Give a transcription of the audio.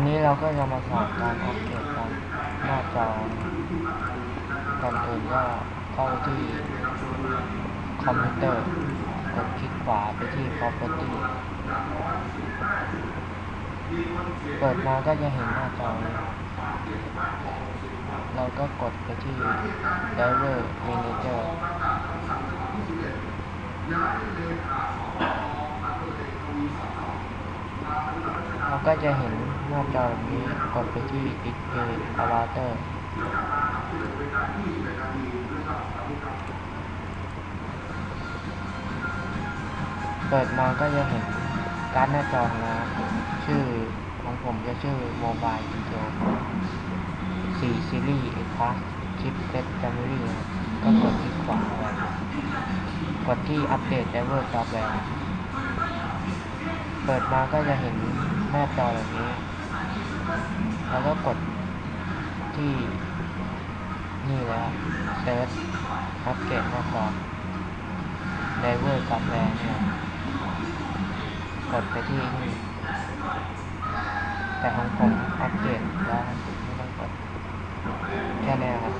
วันนี้เราก็จะมาสอนการอัปเดตการหน้าจอก่อนอื่นก็เข้าที่คอมพิวเตอร์กดคลิกขวาไปที่ property เปิดมาก็จะเห็นหน้าจอนี้เราก็กดไปที่ driver manager เราก็จะเห็น หน้าจอแบบนี้กดไปที่ display avatar เปิดมาก็จะเห็นการดหน้าจอของเราชื่อของผมจะชื่อ Mobile Video 4 Series A Plus Chipset Family ก็กดที่ขวา กดที่อัปเดต Driver Software เปิดมาก็จะเห็นหน้าจอแบบนี้ แล้วก็กดที่นี่แล้วเซิร์ชอัปเกรดข้อความไดเวอร์กับแรงเนี่ยกดไปที่นี่แต่ของผมอัปเกรแล้วไม่ต้องกดแค่นี้ครับ